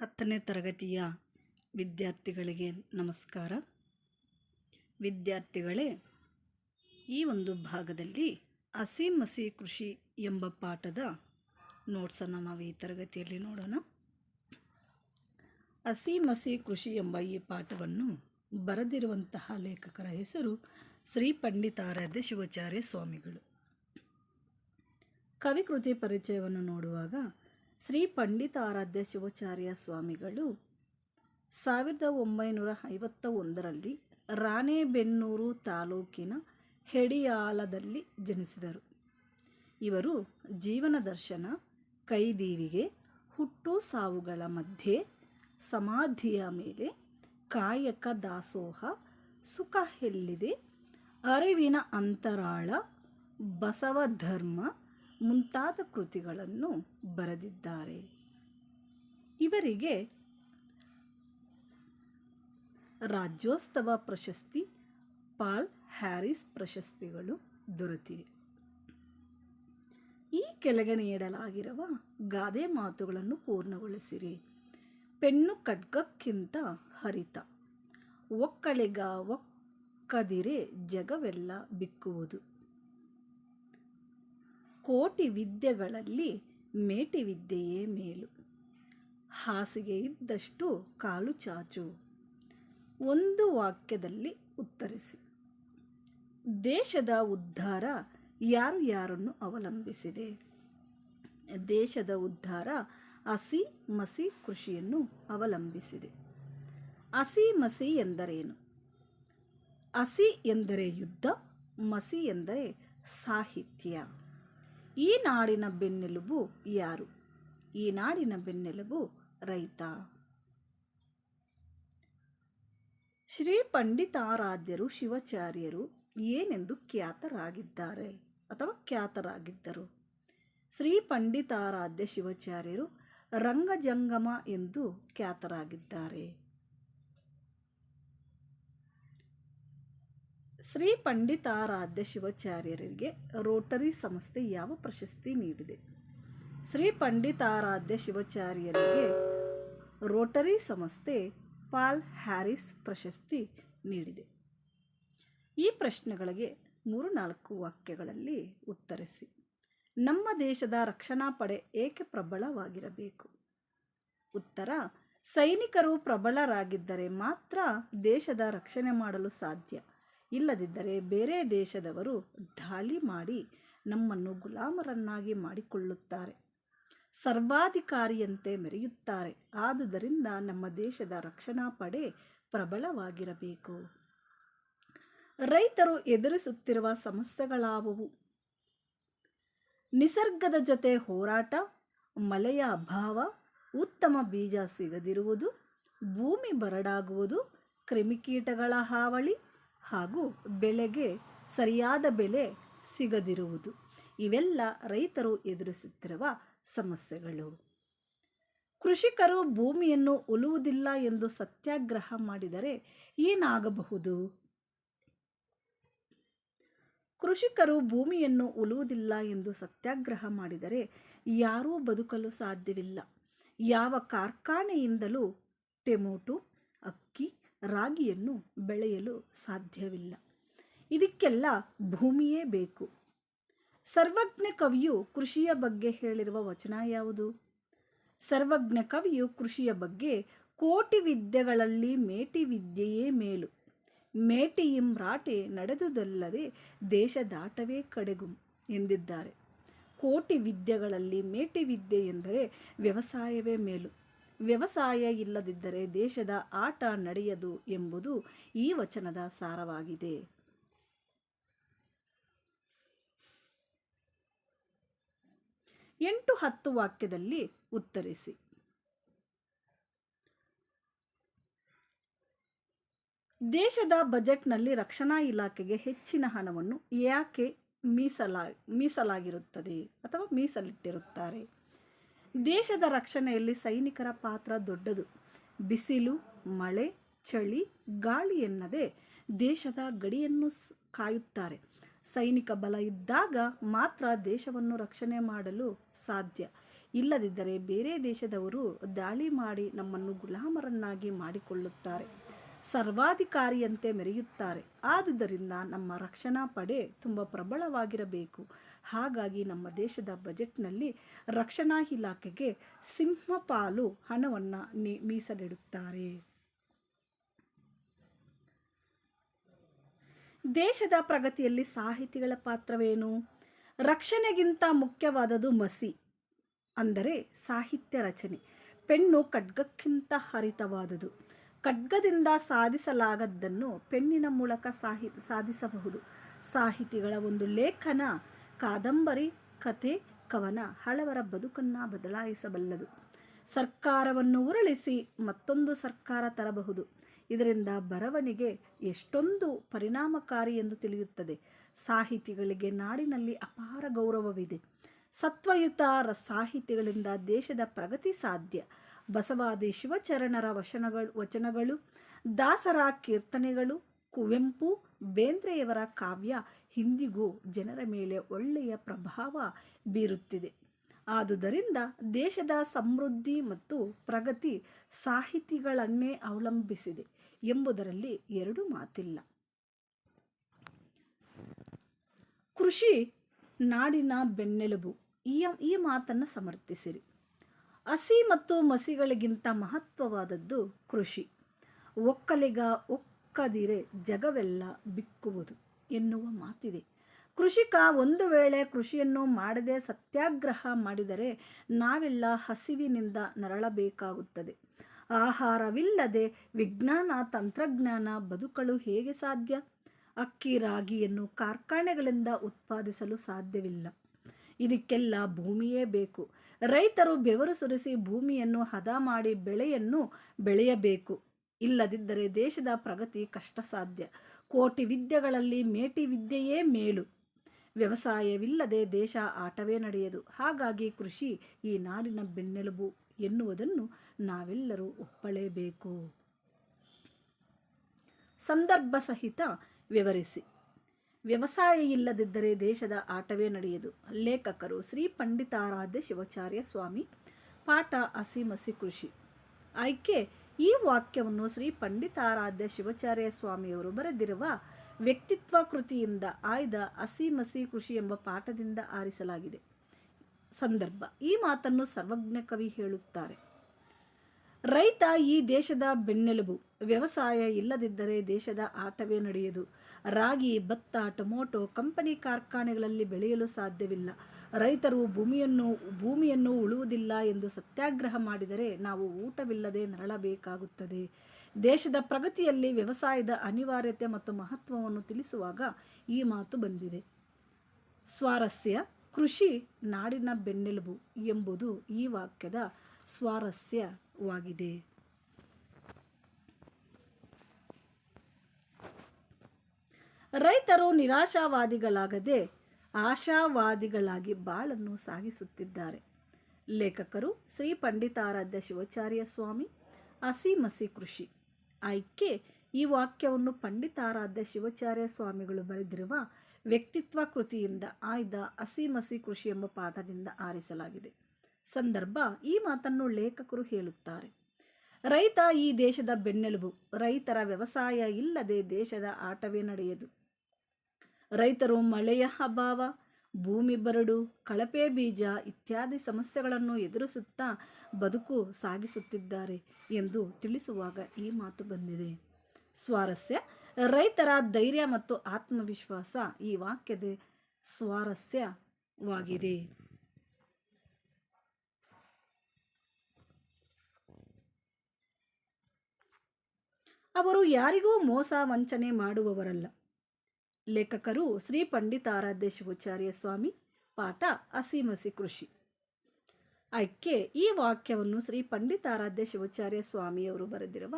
ಹತ್ತನೇ ತರಗತಿಯ ವಿದ್ಯಾರ್ಥಿಗಳಿಗೆ ನಮಸ್ಕಾರ. ವಿದ್ಯಾರ್ಥಿಗಳೇ, ಈ ಒಂದು ಭಾಗದಲ್ಲಿ ಹಸಿ ಮಸಿ ಕೃಷಿ ಎಂಬ ಪಾಠದ ನೋಟ್ಸನ್ನು ನಾವು ಈ ತರಗತಿಯಲ್ಲಿ ನೋಡೋಣ. ಹಸಿ ಮಸಿ ಕೃಷಿ ಎಂಬ ಈ ಪಾಠವನ್ನು ಬರೆದಿರುವಂತಹ ಲೇಖಕರ ಹೆಸರು ಶ್ರೀ ಪಂಡಿತಾರಾಧ್ಯ ಶಿವಾಚಾರ್ಯ ಸ್ವಾಮಿಗಳು. ಕವಿಕೃತಿ ಪರಿಚಯವನ್ನು ನೋಡುವಾಗ ಶ್ರೀ ಪಂಡಿತಾರಾಧ್ಯ ಶಿವಾಚಾರ್ಯ ಸ್ವಾಮಿಗಳು ಸಾವಿರದ ಒಂಬೈನೂರ ಐವತ್ತ ಒಂದರಲ್ಲಿ ರಾಣೆಬೆನ್ನೂರು ತಾಲೂಕಿನ ಹೆಡಿಯಾಳದಲ್ಲಿ ಜನಿಸಿದರು. ಇವರು ಜೀವನ ದರ್ಶನ, ಕೈದೀವಿಗೆ, ಹುಟ್ಟು ಸಾವುಗಳ ಮಧ್ಯೆ, ಸಮಾಧಿಯ ಮೇಲೆ ಕಾಯಕ ದಾಸೋಹ, ಸುಖ ಎಲ್ಲಿದೆ ಅರಿವಿನ ಅಂತರಾಳ, ಬಸವ ಧರ್ಮ ಮುಂತಾದ ಕೃತಿಗಳನ್ನು ಬರೆದಿದ್ದಾರೆ. ಇವರಿಗೆ ರಾಜ್ಯೋತ್ಸವ ಪ್ರಶಸ್ತಿ, ಪಾಲ್ ಹ್ಯಾರಿಸ್ ಪ್ರಶಸ್ತಿಗಳು ದೊರೆತಿವೆ. ಈ ಕೆಳಗೆ ನೀಡಲಾಗಿರುವ ಗಾದೆ ಮಾತುಗಳನ್ನು ಪೂರ್ಣಗೊಳಿಸಿರಿ. ಪೆನ್ನು ಖಡ್ಗಕ್ಕಿಂತ ಹರಿತ. ಒಕ್ಕಳಿಗ ಒಕ್ಕದಿರೆ ಜಗವೆಲ್ಲ ಬಿಕ್ಕುವುದು. ಕೋಟಿ ವಿದ್ಯೆಗಳಲ್ಲಿ ಮೇಟಿ ವಿದ್ಯೆಯೇ ಮೇಲು. ಹಾಸಿಗೆ ಇದ್ದಷ್ಟು ಕಾಲು ಚಾಚು. ಒಂದು ವಾಕ್ಯದಲ್ಲಿ ಉತ್ತರಿಸಿ. ದೇಶದ ಉದ್ಧಾರ ಯಾರು ಯಾರನ್ನು ಅವಲಂಬಿಸಿದೆ? ದೇಶದ ಉದ್ಧಾರ ಹಸಿ ಮಸಿ ಕೃಷಿಯನ್ನು ಅವಲಂಬಿಸಿದೆ. ಹಸಿ ಮಸಿ ಎಂದರೇನು? ಹಸಿ ಎಂದರೆ ಯುದ್ಧ, ಮಸಿ ಎಂದರೆ ಸಾಹಿತ್ಯ. ಈ ನಾಡಿನ ಬೆನ್ನೆಲುಬು ಯಾರು? ಈ ನಾಡಿನ ಬೆನ್ನೆಲುಬು ರೈತ. ಶ್ರೀ ಪಂಡಿತಾರಾಧ್ಯರು, ಶಿವಾಚಾರ್ಯರು ಏನೆಂದು ಖ್ಯಾತರಾಗಿದ್ದಾರೆ ಅಥವಾ ಖ್ಯಾತರಾಗಿದ್ದರು? ಶ್ರೀ ಪಂಡಿತಾರಾಧ್ಯ ಶಿವಾಚಾರ್ಯರು ರಂಗಜಂಗಮ ಎಂದು ಖ್ಯಾತರಾಗಿದ್ದಾರೆ. ಶ್ರೀ ಪಂಡಿತಾರಾಧ್ಯ ಶಿವಾಚಾರ್ಯರಿಗೆ ರೋಟರಿ ಸಂಸ್ಥೆ ಯಾವ ಪ್ರಶಸ್ತಿ ನೀಡಿದೆ? ಶ್ರೀ ಪಂಡಿತಾರಾಧ್ಯ ಶಿವಾಚಾರ್ಯರಿಗೆ ರೋಟರಿ ಸಂಸ್ಥೆ ಪಾಲ್ ಹ್ಯಾರಿಸ್ ಪ್ರಶಸ್ತಿ ನೀಡಿದೆ. ಈ ಪ್ರಶ್ನೆಗಳಿಗೆ ಮೂರು ನಾಲ್ಕು ವಾಕ್ಯಗಳಲ್ಲಿ ಉತ್ತರಿಸಿ. ನಮ್ಮ ದೇಶದ ರಕ್ಷಣಾ ಪಡೆ ಏಕೆ ಪ್ರಬಲವಾಗಿರಬೇಕು? ಉತ್ತರ, ಸೈನಿಕರು ಪ್ರಬಲರಾಗಿದ್ದರೆ ಮಾತ್ರ ದೇಶದ ರಕ್ಷಣೆ ಮಾಡಲು ಸಾಧ್ಯ. ಇಲ್ಲದಿದ್ದರೆ ಬೇರೆ ದೇಶದವರು ದಾಳಿ ಮಾಡಿ ನಮ್ಮನ್ನು ಗುಲಾಮರನ್ನಾಗಿ ಮಾಡಿಕೊಳ್ಳುತ್ತಾರೆ. ಸರ್ವಾಧಿಕಾರಿಯಂತೆ ಮೆರೆಯುತ್ತಾರೆ. ಆದುದರಿಂದ ನಮ್ಮ ದೇಶದ ರಕ್ಷಣಾ ಪಡೆ ಪ್ರಬಲವಾಗಿರಬೇಕು. ರೈತರು ಎದುರಿಸುತ್ತಿರುವ ಸಮಸ್ಯೆಗಳಾವುವು? ನಿಸರ್ಗದ ಜೊತೆ ಹೋರಾಟ, ಮಳೆಯ ಅಭಾವ, ಉತ್ತಮ ಬೀಜ ಸಿಗದಿರುವುದು, ಭೂಮಿ ಬರಡಾಗುವುದು, ಕ್ರಿಮಿಕೀಟಗಳ ಹಾವಳಿ ಹಾಗೂ ಬೆಳೆಗೆ ಸರಿಯಾದ ಬೆಲೆ ಸಿಗದಿರುವುದು. ಇವೆಲ್ಲ ರೈತರು ಎದುರಿಸುತ್ತಿರುವ ಸಮಸ್ಯೆಗಳು. ಕೃಷಿಕರು ಭೂಮಿಯನ್ನು ಉಲುವುದಿಲ್ಲ ಎಂದು ಸತ್ಯಾಗ್ರಹ ಮಾಡಿದರೆ ಏನಾಗಬಹುದು? ಕೃಷಿಕರು ಭೂಮಿಯನ್ನು ಉಲುವುದಿಲ್ಲ ಎಂದು ಸತ್ಯಾಗ್ರಹ ಮಾಡಿದರೆ ಯಾರೂ ಬದುಕಲು ಸಾಧ್ಯವಿಲ್ಲ. ಯಾವ ಕಾರ್ಖಾನೆಯಿಂದಲೂ ಟೊಮೊಟೊ, ಅಕ್ಕಿ ರಾಗಿಯನ್ನು ಬೆಳೆಯಲು ಸಾಧ್ಯವಿಲ್ಲ. ಇದಕ್ಕೆಲ್ಲ ಭೂಮಿಯೇ ಬೇಕು. ಸರ್ವಜ್ಞ ಕವಿಯು ಕೃಷಿಯ ಬಗ್ಗೆ ಹೇಳಿರುವ ವಚನ ಯಾವುದು? ಸರ್ವಜ್ಞ ಕವಿಯು ಕೃಷಿಯ ಬಗ್ಗೆ ಕೋಟಿ ವಿದ್ಯೆಗಳಲ್ಲಿ ಮೇಟಿ ವಿದ್ಯೆಯೇ ಮೇಲು. ಮೇಟಿ ರಾಟೆ ನಡೆದುದಲ್ಲದೆ ದೇಶದಾಟವೇ ಕಡೆಗು ಎಂದಿದ್ದಾರೆ. ಕೋಟಿ ವಿದ್ಯೆಗಳಲ್ಲಿ ಮೇಟಿ ವಿದ್ಯೆ ಎಂದರೆ ವ್ಯವಸಾಯವೇ ಮೇಲು. ವ್ಯವಸಾಯ ಇಲ್ಲದಿದ್ದರೆ ದೇಶದ ಆಟ ನಡೆಯದು ಎಂಬುದು ಈ ವಚನದ ಸಾರವಾಗಿದೆ. ಎಂಟು ಹತ್ತು ವಾಕ್ಯದಲ್ಲಿ ಉತ್ತರಿಸಿ. ದೇಶದ ಬಜೆಟ್ನಲ್ಲಿ ರಕ್ಷಣಾ ಇಲಾಖೆಗೆ ಹೆಚ್ಚಿನ ಹಣವನ್ನು ಯಾಕೆ ಮೀಸಲಾ ಮೀಸಲಾಗಿರುತ್ತದೆ ಅಥವಾ ಮೀಸಲಿಟ್ಟಿರುತ್ತಾರೆ? ದೇಶದ ರಕ್ಷಣೆಯಲ್ಲಿ ಸೈನಿಕರ ಪಾತ್ರ ದೊಡ್ಡದು. ಬಿಸಿಲು, ಮಳೆ, ಚಳಿ, ಗಾಳಿ ಎನ್ನದೆ ದೇಶದ ಗಡಿಯನ್ನು ಕಾಯುತ್ತಾರೆ. ಸೈನಿಕ ಬಲ ಇದ್ದಾಗ ಮಾತ್ರ ದೇಶವನ್ನು ರಕ್ಷಣೆ ಮಾಡಲು ಸಾಧ್ಯ. ಇಲ್ಲದಿದ್ದರೆ ಬೇರೆ ದೇಶದವರು ದಾಳಿ ಮಾಡಿ ನಮ್ಮನ್ನು ಗುಲಾಮರನ್ನಾಗಿ ಮಾಡಿಕೊಳ್ಳುತ್ತಾರೆ. ಸರ್ವಾಧಿಕಾರಿಯಂತೆ ಮೆರೆಯುತ್ತಾರೆ. ಆದುದರಿಂದ ನಮ್ಮ ರಕ್ಷಣಾ ಪಡೆ ತುಂಬ ಪ್ರಬಲವಾಗಿರಬೇಕು. ಹಾಗಾಗಿ ನಮ್ಮ ದೇಶದ ಬಜೆಟ್ನಲ್ಲಿ ರಕ್ಷಣಾ ಇಲಾಖೆಗೆ ಸಿಂಹಪಾಲು ಹಣವನ್ನು ಮೀಸಲಿಡುತ್ತಾರೆ. ದೇಶದ ಪ್ರಗತಿಯಲ್ಲಿ ಸಾಹಿತಿಗಳ ಪಾತ್ರವೇನು? ರಕ್ಷಣೆಗಿಂತ ಮುಖ್ಯವಾದದು ಮಸಿ, ಅಂದರೆ ಸಾಹಿತ್ಯ ರಚನೆ. ಪೆನ್ನು ಖಡ್ಗಕ್ಕಿಂತ ಹರಿತವಾದುದು ಖಡ್ಗದಿಂದ ಸಾಧಿಸಲಾಗದ್ದನ್ನು ಪೆನ್ನಿನ ಮೂಲಕ ಸಾಹಿ, ಸಾಧಿಸಬಹುದು. ಸಾಹಿತಿಗಳ ಒಂದು ಲೇಖನ ಕಾದಂಬರಿ ಕತೆ ಕವನ ಹಳವರ ಬದುಕನ್ನು ಬದಲಾಯಿಸಬಲ್ಲದು. ಸರ್ಕಾರವನ್ನು ಉರುಳಿಸಿ ಮತ್ತೊಂದು ಸರ್ಕಾರ ತರಬಹುದು. ಇದರಿಂದ ಬರವಣಿಗೆ ಎಷ್ಟೊಂದು ಪರಿಣಾಮಕಾರಿ ಎಂದು ತಿಳಿಯುತ್ತದೆ. ಸಾಹಿತಿಗಳಿಗೆ ನಾಡಿನಲ್ಲಿ ಅಪಾರ ಗೌರವವಿದೆ. ಸತ್ವಯುತ ಸಾಹಿತಿಗಳಿಂದ ದೇಶದ ಪ್ರಗತಿ ಸಾಧ್ಯ. ಬಸವಾದಿ ಶಿವಚರಣರ ವಚನಗಳು ವಚನಗಳು, ದಾಸರ ಕೀರ್ತನೆಗಳು, ಕುವೆಂಪು, ಬೇಂದ್ರೆಯವರ ಕಾವ್ಯ ಇಂದಿಗೂ ಜನರ ಮೇಲೆ ಒಳ್ಳೆಯ ಪ್ರಭಾವ ಬೀರುತ್ತಿದೆ. ಆದುದರಿಂದ ದೇಶದ ಸಮೃದ್ಧಿ ಮತ್ತು ಪ್ರಗತಿ ಸಾಹಿತಿಗಳನ್ನೇ ಅವಲಂಬಿಸಿದೆ ಎಂಬುದರಲ್ಲಿ ಎರಡು ಮಾತಿಲ್ಲ. ಕೃಷಿ ನಾಡಿನ ಬೆನ್ನೆಲುಬು. ಈ ಈ ಮಾತನ್ನು ಸಮರ್ಥಿಸಿರಿ. ಹಸಿ ಮತ್ತು ಮಸಿಗಳಿಗಿಂತ ಮಹತ್ವವಾದದ್ದು ಕೃಷಿ. ಒಕ್ಕಲಿಗ ಒಕ್ಕದಿರೆ ಜಗವೆಲ್ಲ ಬಿಕ್ಕುವುದು ಎನ್ನುವ ಮಾತಿದೆ. ಕೃಷಿಕ ಒಂದು ವೇಳೆ ಕೃಷಿಯನ್ನು ಮಾಡದೆ ಸತ್ಯಾಗ್ರಹ ಮಾಡಿದರೆ ನಾವೆಲ್ಲ ಹಸಿವಿನಿಂದ ನರಳಬೇಕಾಗುತ್ತದೆ. ಆಹಾರವಿಲ್ಲದೆ ವಿಜ್ಞಾನ, ತಂತ್ರಜ್ಞಾನ ಬದುಕಲು ಹೇಗೆ ಸಾಧ್ಯ? ಅಕ್ಕಿ ರಾಗಿಯನ್ನು ಕಾರ್ಖಾನೆಗಳಿಂದ ಉತ್ಪಾದಿಸಲು ಸಾಧ್ಯವಿಲ್ಲ. ಇದಕ್ಕೆಲ್ಲ ಭೂಮಿಯೇ ಬೇಕು. ರೈತರು ಬೆವರು ಸುರಿಸಿ ಭೂಮಿಯನ್ನು ಹದ ಮಾಡಿ ಬೆಳೆಯನ್ನು ಬೆಳೆಯಬೇಕು. ಇಲ್ಲದಿದ್ದರೆ ದೇಶದ ಪ್ರಗತಿ ಕಷ್ಟ ಸಾಧ್ಯ ಕೋಟಿ ವಿದ್ಯೆಗಳಲ್ಲಿ ಮೇಟಿ ವಿದ್ಯೆಯೇ ಮೇಲು. ವ್ಯವಸಾಯವಿಲ್ಲದೆ ದೇಶ ಆಟವೇ ನಡೆಯದು. ಹಾಗಾಗಿ ಕೃಷಿ ಈ ನಾಡಿನ ಬೆನ್ನೆಲುಬು ಎನ್ನುವುದನ್ನು ನಾವೆಲ್ಲರೂ ಒಪ್ಪಲೇಬೇಕು. ಸಂದರ್ಭ ಸಹಿತ ವಿವರಿಸಿ. ವ್ಯವಸಾಯ ಇಲ್ಲದಿದ್ದರೆ ದೇಶದ ಆಟವೇ ನಡೆಯದು. ಲೇಖಕರು ಶ್ರೀ ಪಂಡಿತಾರಾಧ್ಯ ಶಿವಾಚಾರ್ಯ ಸ್ವಾಮಿ, ಪಾಠ ಹಸಿಮಸಿ ಕೃಷಿ. ಆಯ್ಕೆ, ಈ ವಾಕ್ಯವನ್ನು ಶ್ರೀ ಪಂಡಿತಾರಾಧ್ಯ ಶಿವಾಚಾರ್ಯ ಸ್ವಾಮಿಯವರು ಬರೆದಿರುವ ವ್ಯಕ್ತಿತ್ವ ಕೃತಿಯಿಂದ ಆಯ್ದ ಹಸಿಮಸಿ ಕೃಷಿ ಎಂಬ ಪಾಠದಿಂದ ಆರಿಸಲಾಗಿದೆ. ಸಂದರ್ಭ, ಈ ಮಾತನ್ನು ಸರ್ವಜ್ಞ ಕವಿ ಹೇಳುತ್ತಾರೆ. ರೈತ ಈ ದೇಶದ ಬೆನ್ನೆಲುಬು. ವ್ಯವಸಾಯ ಇಲ್ಲದಿದ್ದರೆ ದೇಶದ ಆಟವೇ ನಡೆಯದು. ರಾಗಿ, ಭತ್ತ, ಟೊಮೊಟೊ ಕಂಪನಿ ಕಾರ್ಖಾನೆಗಳಲ್ಲಿ ಬೆಳೆಯಲು ಸಾಧ್ಯವಿಲ್ಲ. ರೈತರು ಭೂಮಿಯನ್ನು ಭೂಮಿಯನ್ನು ಉಳುವುದಿಲ್ಲ ಎಂದು ಸತ್ಯಾಗ್ರಹ ಮಾಡಿದರೆ ನಾವು ಊಟವಿಲ್ಲದೆ ನರಳಬೇಕಾಗುತ್ತದೆ. ದೇಶದ ಪ್ರಗತಿಯಲ್ಲಿ ವ್ಯವಸಾಯದ ಅನಿವಾರ್ಯತೆ ಮತ್ತು ಮಹತ್ವವನ್ನು ತಿಳಿಸುವಾಗ ಈ ಮಾತು ಬಂದಿದೆ. ಸ್ವಾರಸ್ಯ, ಕೃಷಿ ನಾಡಿನ ಬೆನ್ನೆಲುಬು ಎಂಬುದು ಈ ವಾಕ್ಯದ ಸ್ವಾರಸ್ಯವಾಗಿದೆ. ರೈತರು ನಿರಾಶಾವಾದಿಗಳಾಗದೆ ಆಶಾವಾದಿಗಳಾಗಿ ಬಾಳನ್ನು ಸಾಗಿಸುತ್ತಿದ್ದಾರೆ. ಲೇಖಕರು ಶ್ರೀ ಪಂಡಿತಾರಾಧ್ಯ ಶಿವಾಚಾರ್ಯ ಸ್ವಾಮಿ ಹಸಿಮಸಿ ಕೃಷಿ ಆಯ್ಕೆ ಈ ವಾಕ್ಯವನ್ನು ಪಂಡಿತಾರಾಧ್ಯ ಶಿವಾಚಾರ್ಯ ಸ್ವಾಮಿಗಳು ಬರೆದಿರುವ ವ್ಯಕ್ತಿತ್ವ ಕೃತಿಯಿಂದ ಆಯ್ದ ಹಸಿಮಸಿ ಕೃಷಿ ಎಂಬ ಪಾಠದಿಂದ ಆರಿಸಲಾಗಿದೆ. ಸಂದರ್ಭ ಈ ಮಾತನ್ನು ಲೇಖಕರು ಹೇಳುತ್ತಾರೆ. ರೈತ ಈ ದೇಶದ ಬೆನ್ನೆಲುಬು, ರೈತರ ವ್ಯವಸಾಯ ಇಲ್ಲದೆ ದೇಶದ ಆಟವೇ ನಡೆಯದು. ರೈತರು ಮಳೆಯ ಅಭಾವ, ಭೂಮಿ ಬರಡು, ಕಳಪೆ ಬೀಜ ಇತ್ಯಾದಿ ಸಮಸ್ಯೆಗಳನ್ನು ಎದುರಿಸುತ್ತಾ ಬದುಕು ಸಾಗಿಸುತ್ತಿದ್ದಾರೆ ಎಂದು ತಿಳಿಸುವಾಗ ಈ ಮಾತು ಬಂದಿದೆ. ಸ್ವಾರಸ್ಯ, ರೈತರ ಧೈರ್ಯ ಮತ್ತು ಆತ್ಮವಿಶ್ವಾಸ ಈ ವಾಕ್ಯದ ಸ್ವಾರಸ್ಯವಾಗಿದೆ. ಅವರು ಯಾರಿಗೂ ಮೋಸ ವಂಚನೆ ಮಾಡುವವರಲ್ಲ. ಲೇಖಕರು ಶ್ರೀ ಪಂಡಿತಾರಾಧ್ಯ ಶಿವಾಚಾರ್ಯ ಸ್ವಾಮಿ, ಪಾಠ ಹಸಿಮಸಿ ಕೃಷಿ. ಆಯ್ಕೆ, ಈ ವಾಕ್ಯವನ್ನು ಶ್ರೀ ಪಂಡಿತಾರಾಧ್ಯ ಶಿವಾಚಾರ್ಯ ಸ್ವಾಮಿಯವರು ಬರೆದಿರುವ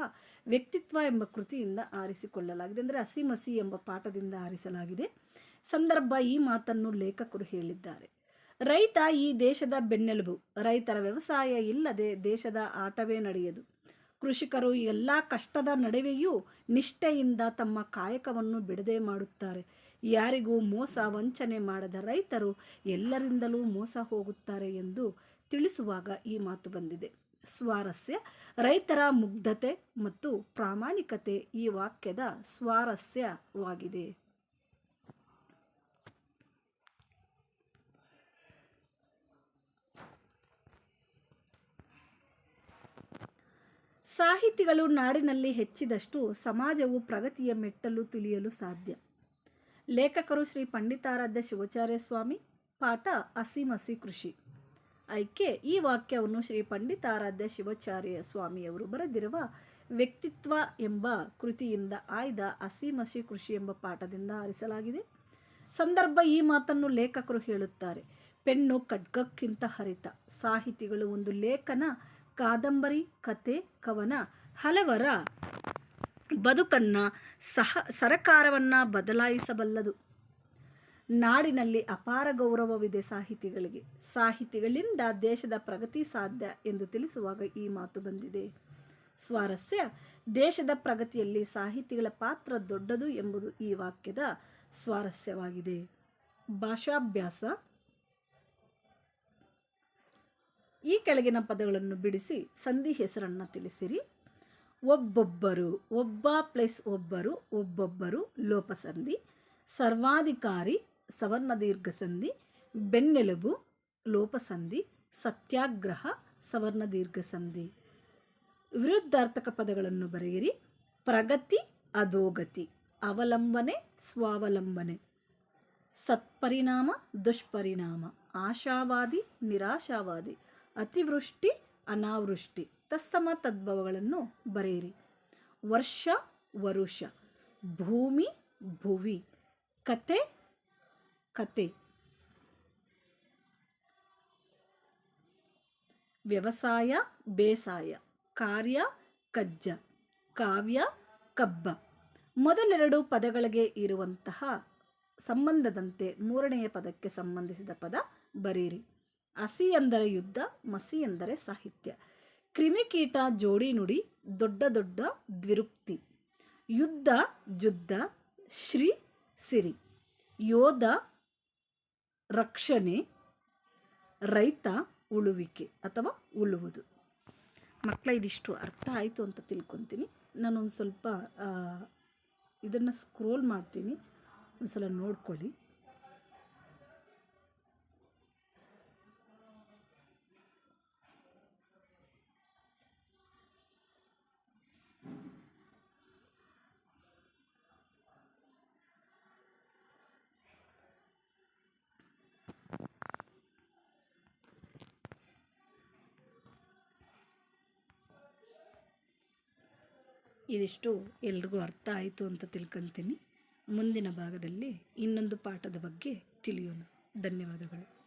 ವ್ಯಕ್ತಿತ್ವ ಎಂಬ ಕೃತಿಯಿಂದ ಆರಿಸಿಕೊಳ್ಳಲಾಗಿದೆ. ಅಂದರೆ ಅಸಿಮಸಿ ಎಂಬ ಪಾಠದಿಂದ ಆರಿಸಲಾಗಿದೆ. ಸಂದರ್ಭ, ಈ ಮಾತನ್ನು ಲೇಖಕರು ಹೇಳಿದ್ದಾರೆ. ರೈತ ಈ ದೇಶದ ಬೆನ್ನೆಲುಬು. ರೈತರ ವ್ಯವಸಾಯ ಇಲ್ಲದೆ ದೇಶದ ಆಟವೇ ನಡೆಯದು. ಕೃಷಿಕರು ಎಲ್ಲ ಕಷ್ಟದ ನಡುವೆಯೂ ನಿಷ್ಠೆಯಿಂದ ತಮ್ಮ ಕಾಯಕವನ್ನು ಬಿಡದೆ ಮಾಡುತ್ತಾರೆ. ಯಾರಿಗೂ ಮೋಸ ವಂಚನೆ ಮಾಡದ ರೈತರು ಎಲ್ಲರಿಂದಲೂ ಮೋಸ ಹೋಗುತ್ತಾರೆ ಎಂದು ತಿಳಿಸುವಾಗ ಈ ಮಾತು ಬಂದಿದೆ. ಸ್ವಾರಸ್ಯ, ರೈತರ ಮುಗ್ಧತೆ ಮತ್ತು ಪ್ರಾಮಾಣಿಕತೆ ಈ ವಾಕ್ಯದ ಸ್ವಾರಸ್ಯವಾಗಿದೆ. ಸಾಹಿತಿಗಳು ನಾಡಿನಲ್ಲಿ ಹೆಚ್ಚಿದಷ್ಟು ಸಮಾಜವು ಪ್ರಗತಿಯ ಮೆಟ್ಟಲು ತುಳಿಯಲು ಸಾಧ್ಯ. ಲೇಖಕರು ಶ್ರೀ ಪಂಡಿತಾರಾಧ್ಯ ಶಿವಾಚಾರ್ಯ ಸ್ವಾಮಿ, ಪಾಠ ಹಸಿಮಸಿ ಕೃಷಿ. ಆಯ್ಕೆ, ಈ ವಾಕ್ಯವನ್ನು ಶ್ರೀ ಪಂಡಿತಾರಾಧ್ಯ ಶಿವಾಚಾರ್ಯ ಸ್ವಾಮಿಯವರು ಬರೆದಿರುವ ವ್ಯಕ್ತಿತ್ವ ಎಂಬ ಕೃತಿಯಿಂದ ಆಯ್ದ ಹಸಿಮಸಿ ಕೃಷಿ ಎಂಬ ಪಾಠದಿಂದ ಆರಿಸಲಾಗಿದೆ. ಸಂದರ್ಭ ಈ ಮಾತನ್ನು ಲೇಖಕರು ಹೇಳುತ್ತಾರೆ. ಪೆನ್ನು ಖಡ್ಗಕ್ಕಿಂತ ಹರಿತ. ಸಾಹಿತಿಗಳು ಒಂದು ಲೇಖನ ಕಾದಂಬರಿ, ಕತೆ, ಕವನ, ಹಲವರ ಬದುಕನ್ನು ಸಹ ಸರಕಾರವನ್ನು ಬದಲಾಯಿಸಬಲ್ಲದು. ನಾಡಿನಲ್ಲಿ ಅಪಾರ ಗೌರವವಿದೆ ಸಾಹಿತಿಗಳಿಗೆ. ಸಾಹಿತಿಗಳಿಂದ ದೇಶದ ಪ್ರಗತಿ ಸಾಧ್ಯ ಎಂದು ತಿಳಿಸುವಾಗ ಈ ಮಾತು ಬಂದಿದೆ. ಸ್ವಾರಸ್ಯ, ದೇಶದ ಪ್ರಗತಿಯಲ್ಲಿ ಸಾಹಿತಿಗಳ ಪಾತ್ರ ದೊಡ್ಡದು ಎಂಬುದು ಈ ವಾಕ್ಯದ ಸ್ವಾರಸ್ಯವಾಗಿದೆ. ಭಾಷಾಭ್ಯಾಸ ಈ ಕೆಳಗಿನ ಪದಗಳನ್ನು ಬಿಡಿಸಿ ಸಂಧಿ ಹೆಸರನ್ನು ತಿಳಿಸಿರಿ. ಒಬ್ಬೊಬ್ಬರು, ಒಬ್ಬ ಪ್ಲಸ್ ಒಬ್ಬರು, ಒಬ್ಬೊಬ್ಬರು ಲೋಪಸಂಧಿ ಸರ್ವಾಧಿಕಾರಿ ಸವರ್ಣ ದೀರ್ಘ ಸಂಧಿ, ಬೆನ್ನೆಲುಬು ಲೋಪಸಂಧಿ ಸತ್ಯಾಗ್ರಹ ಸವರ್ಣ ದೀರ್ಘ ಸಂಧಿ. ವಿರುದ್ಧಾರ್ಥಕ ಪದಗಳನ್ನು ಬರೆಯಿರಿ. ಪ್ರಗತಿ, ಅಧೋಗತಿ, ಅವಲಂಬನೆ, ಸ್ವಾವಲಂಬನೆ. ಸತ್ಪರಿಣಾಮ, ದುಷ್ಪರಿಣಾಮ, ಆಶಾವಾದಿ, ನಿರಾಶಾವಾದಿ. ಅತಿವೃಷ್ಟಿ, ಅನಾವೃಷ್ಟಿ, ತತ್ಸಮ ತದ್ಭವಗಳನ್ನು ಬರೆಯಿರಿ. ವರ್ಷ, ವರುಷ, ಭೂಮಿ, ಭುವಿ, ಕತೆ ಕತೆ. ವ್ಯವಸಾಯ, ಬೇಸಾಯ, ಕಾರ್ಯ, ಕಜ್ಜ, ಕಾವ್ಯ, ಕಬ್ಬ. ಮೊದಲೆರಡು ಪದಗಳಿಗೆ ಇರುವಂತಹ ಸಂಬಂಧದಂತೆ ಮೂರನೆಯ ಪದಕ್ಕೆ ಸಂಬಂಧಿಸಿದ ಪದ ಬರೀರಿ ಹಸಿ ಎಂದರೆ ಯುದ್ಧ, ಮಸಿ ಎಂದರೆ ಸಾಹಿತ್ಯ. ಕ್ರಿಮಿಕೀಟ, ಜೋಡಿ ನುಡಿ, ದೊಡ್ಡ ದೊಡ್ಡ ದ್ವಿರುಕ್ತಿ. ಯುದ್ಧ ಜುದ್ಧ ಶ್ರೀ, ಸಿರಿ. ಯೋಧ, ರಕ್ಷಣೆ, ರೈತ, ಉಳುವಿಕೆ ಅಥವಾ ಉಳುವುದು. ಮಕ್ಕಳ ಇದಿಷ್ಟು ಅರ್ಥ ಆಯಿತು ಅಂತ ತಿಳ್ಕೊತೀನಿ. ನಾನೊಂದು ಸ್ವಲ್ಪ ಇದನ್ನು ಸ್ಕ್ರೋಲ್ ಮಾಡ್ತೀನಿ. ಒಂದು ಸಲ ನೋಡ್ಕೊಳ್ಳಿ. ಇದಿಷ್ಟು ಎಲ್ರಿಗೂ ಅರ್ಥ ಆಯಿತು ಅಂತ ತಿಳ್ಕೊತೀನಿ. ಮುಂದಿನ ಭಾಗದಲ್ಲಿ ಇನ್ನೊಂದು ಪಾಠದ ಬಗ್ಗೆ ತಿಳಿಯೋಣ. ಧನ್ಯವಾದಗಳು.